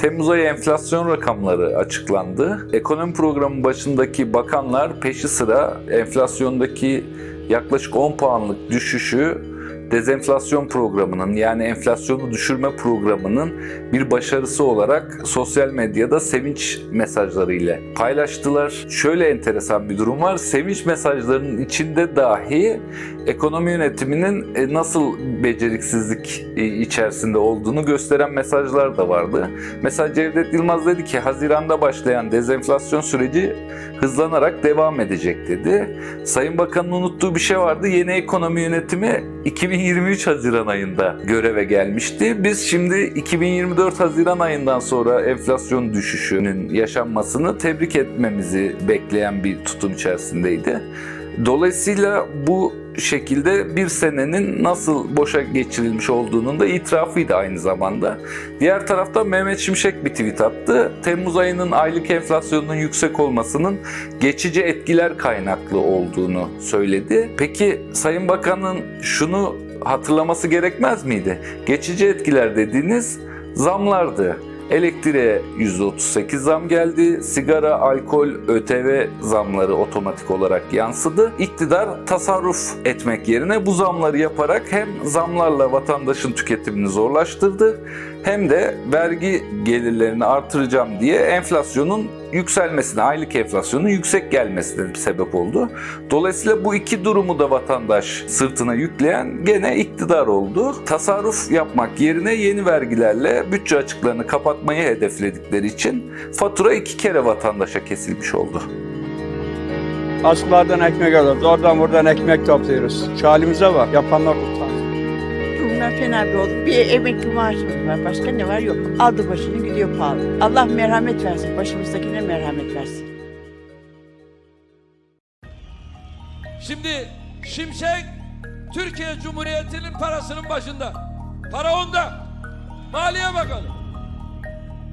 Temmuz ayı enflasyon rakamları açıklandı. Ekonomi programı başındaki bakanlar peşi sıra enflasyondaki yaklaşık 10 puanlık düşüşü dezenflasyon programının yani enflasyonu düşürme programının bir başarısı olarak sosyal medyada sevinç mesajları ile paylaştılar. Şöyle enteresan bir durum var. Sevinç mesajlarının içinde dahi ekonomi yönetiminin e, nasıl beceriksizlik e, içerisinde olduğunu gösteren mesajlar da vardı. Mesela Cevdet Yılmaz dedi ki Haziran'da başlayan dezenflasyon süreci hızlanarak devam edecek dedi. Sayın Bakan'ın unuttuğu bir şey vardı. Yeni ekonomi yönetimi 2023 Haziran ayında göreve gelmişti. Biz şimdi 2024 Haziran ayından sonra enflasyon düşüşünün yaşanmasını tebrik etmemizi bekleyen bir tutum içerisindeydi. Dolayısıyla bu şekilde bir senenin nasıl boşa geçirilmiş olduğunun da itirafıydı aynı zamanda. Diğer taraftan Mehmet Şimşek bir tweet attı. Temmuz ayının aylık enflasyonunun yüksek olmasının geçici etkiler kaynaklı olduğunu söyledi. Peki Sayın Bakan'ın şunu hatırlaması gerekmez miydi? Geçici etkiler dediğiniz zamlardı. Elektriğe %38 zam geldi. Sigara, alkol, ÖTV zamları otomatik olarak yansıdı. İktidar tasarruf etmek yerine bu zamları yaparak hem zamlarla vatandaşın tüketimini zorlaştırdı hem de vergi gelirlerini artıracağım diye enflasyonun yükselmesine, aylık enflasyonun yüksek gelmesine sebep oldu. Dolayısıyla bu iki durumu da vatandaş sırtına yükleyen gene iktidar oldu. Tasarruf yapmak yerine yeni vergilerle bütçe açıklarını kapatmayı hedefledikleri için fatura iki kere vatandaşa kesilmiş oldu. Askılardan ekmek alıyoruz. Oradan buradan ekmek topluyoruz. Şu halimize bak. Yapanlar utansın. Fena bir oldu. Bir emekli maaşımız var. Başka ne var yok. Aldı başını gidiyor pahalı. Allah merhamet versin. Başımızdakine merhamet versin. Şimdi Şimşek Türkiye Cumhuriyeti'nin parasının başında. Para onda. Maliye Bakanı.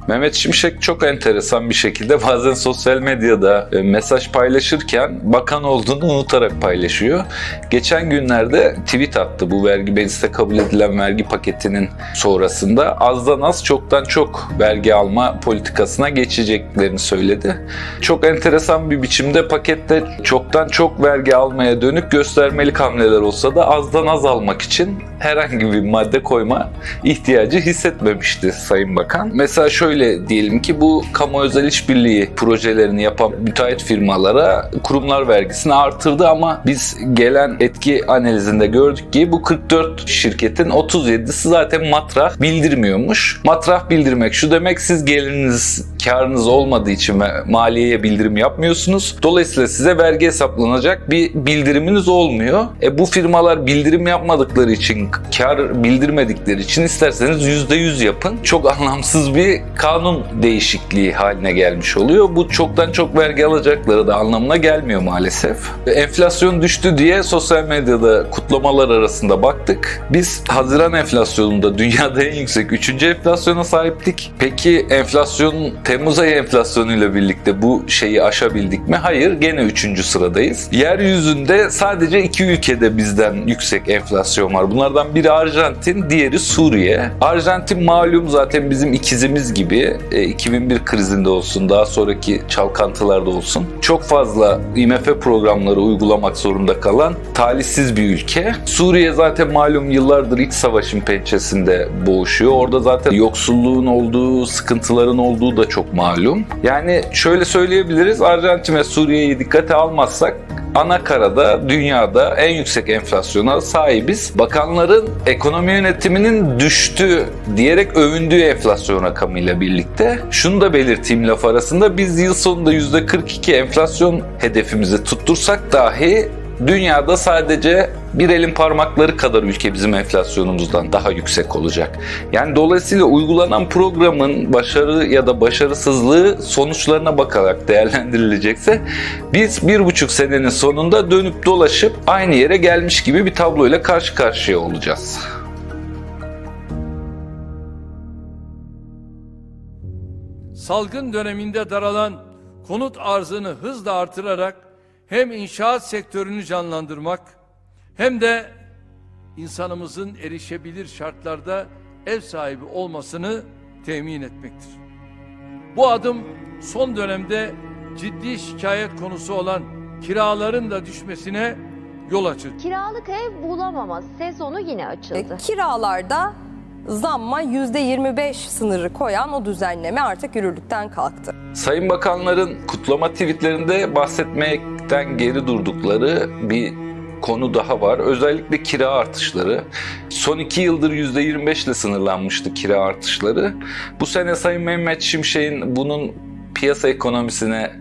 Mehmet Şimşek çok enteresan bir şekilde bazen sosyal medyada e, mesaj paylaşırken bakan olduğunu unutarak paylaşıyor. Geçen günlerde tweet attı bu vergi mecliste kabul edilen vergi paketinin sonrasında azdan az çoktan çok vergi alma politikasına geçeceklerini söyledi. Çok enteresan bir biçimde pakette çoktan çok vergi almaya dönük göstermelik hamleler olsa da azdan az almak için herhangi bir madde koyma ihtiyacı hissetmemişti Sayın Bakan. Mesela şöyle diyelim ki bu kamu özel işbirliği projelerini yapan müteahhit firmalara kurumlar vergisini artırdı ama biz gelen etki analizinde gördük ki bu 44 şirketin 37'si zaten matrah bildirmiyormuş. Matrah bildirmek şu demek siz geliriniz karınız olmadığı için maliyeye bildirim yapmıyorsunuz. Dolayısıyla size vergi hesaplanacak bir bildiriminiz olmuyor. E bu firmalar bildirim yapmadıkları için, kar bildirmedikleri için isterseniz %100 yapın. Çok anlamsız bir kanun değişikliği haline gelmiş oluyor. Bu çoktan çok vergi alacakları da anlamına gelmiyor maalesef. E, Enflasyon düştü diye sosyal medyada kutlamalar arasında baktık. Biz Haziran enflasyonunda dünyada en yüksek 3. enflasyona sahiptik. Peki enflasyon Temmuz ayı enflasyonuyla birlikte bu şeyi aşabildik mi? Hayır, gene 3. sıradayız. Yeryüzünde sadece iki ülkede bizden yüksek enflasyon var. Bunlardan biri Arjantin, diğeri Suriye. Arjantin malum zaten bizim ikizimiz gibi e, 2001 krizinde olsun, daha sonraki çalkantılarda olsun. Çok fazla IMF programları uygulamak zorunda kalan talihsiz bir ülke. Suriye zaten malum yıllardır iç savaşın pençesinde boğuşuyor. Orada zaten yoksulluğun olduğu, sıkıntıların olduğu da çok malum. Yani şöyle söyleyebiliriz. Arjantin ve Suriye'yi dikkate almazsak ana dünyada en yüksek enflasyona sahibiz. Bakanların ekonomi yönetiminin düştü diyerek övündüğü enflasyon rakamıyla birlikte şunu da belirteyim laf arasında biz yıl sonunda %42 enflasyon hedefimizi tuttursak dahi dünyada sadece bir elin parmakları kadar ülke bizim enflasyonumuzdan daha yüksek olacak. Yani dolayısıyla uygulanan programın başarı ya da başarısızlığı sonuçlarına bakarak değerlendirilecekse biz bir buçuk senenin sonunda dönüp dolaşıp aynı yere gelmiş gibi bir tabloyla karşı karşıya olacağız. Salgın döneminde daralan konut arzını hızla artırarak hem inşaat sektörünü canlandırmak hem de insanımızın erişebilir şartlarda ev sahibi olmasını temin etmektir. Bu adım son dönemde ciddi şikayet konusu olan kiraların da düşmesine yol açacak. Kiralık ev bulamama sezonu yine açıldı. Kiralarda zamma %25 sınırı koyan o düzenleme artık yürürlükten kalktı. Sayın Bakanların kutlama tweetlerinde bahsetmekten geri durdukları bir konu daha var. Özellikle kira artışları. Son iki yıldır %25 ile sınırlanmıştı kira artışları. Bu sene Sayın Mehmet Şimşek'in bunun piyasa ekonomisine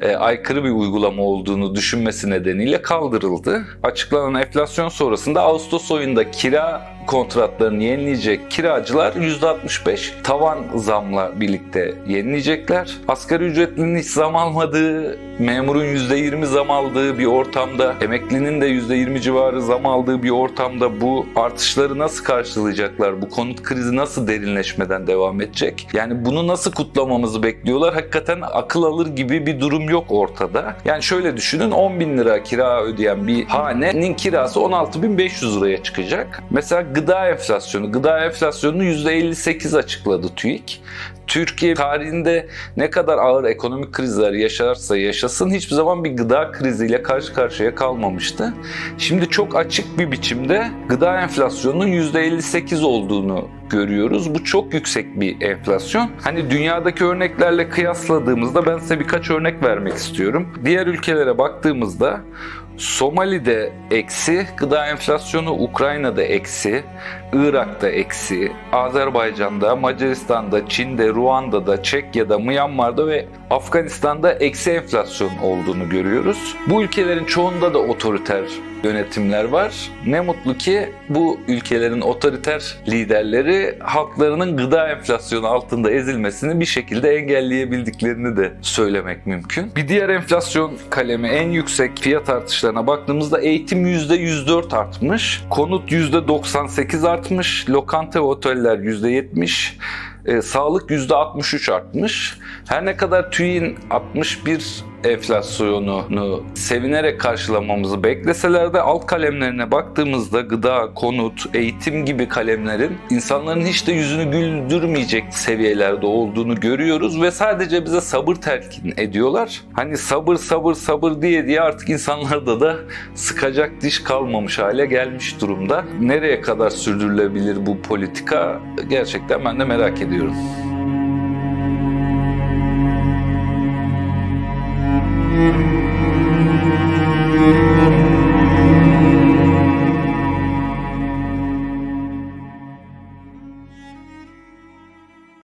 e, aykırı bir uygulama olduğunu düşünmesi nedeniyle kaldırıldı. Açıklanan enflasyon sonrasında Ağustos ayında kira kontratlarını yenileyecek kiracılar %65 tavan zamla birlikte yenileyecekler. Asgari ücretlinin hiç zam almadığı, memurun %20 zam aldığı bir ortamda, emeklinin de %20 civarı zam aldığı bir ortamda bu artışları nasıl karşılayacaklar? Bu konut krizi nasıl derinleşmeden devam edecek? Yani bunu nasıl kutlamamızı bekliyorlar? Hakikaten akıl alır gibi bir yok ortada. Yani şöyle düşünün 10 bin lira kira ödeyen bir hanenin kirası 16.500 liraya çıkacak. Mesela gıda enflasyonu. Gıda enflasyonunu %58 açıkladı TÜİK. Türkiye tarihinde ne kadar ağır ekonomik krizler yaşarsa yaşasın hiçbir zaman bir gıda kriziyle karşı karşıya kalmamıştı. Şimdi çok açık bir biçimde gıda enflasyonunun %58 olduğunu görüyoruz. Bu çok yüksek bir enflasyon. Hani dünyadaki örneklerle kıyasladığımızda ben size birkaç örnek vermek istiyorum. Diğer ülkelere baktığımızda Somali'de eksi, gıda enflasyonu Ukrayna'da eksi, Irak'ta eksi, Azerbaycan'da, Macaristan'da, Çin'de, Ruanda'da, Çekya'da, Myanmar'da ve Afganistan'da eksi enflasyon olduğunu görüyoruz. Bu ülkelerin çoğunda da otoriter yönetimler var. Ne mutlu ki bu ülkelerin otoriter liderleri halklarının gıda enflasyonu altında ezilmesini bir şekilde engelleyebildiklerini de söylemek mümkün. Bir diğer enflasyon kalemi en yüksek fiyat artışlarına baktığımızda eğitim %104 artmış, konut %98 artmış, lokanta ve oteller %70, e, sağlık %63 artmış. Her ne kadar TÜİ'nin 61 enflasyonunu sevinerek karşılamamızı bekleseler de alt kalemlerine baktığımızda gıda, konut, eğitim gibi kalemlerin insanların hiç de yüzünü güldürmeyecek seviyelerde olduğunu görüyoruz ve sadece bize sabır telkin ediyorlar. Hani sabır sabır sabır diye diye artık insanlarda da sıkacak diş kalmamış hale gelmiş durumda. Nereye kadar sürdürülebilir bu politika gerçekten ben de merak ediyorum.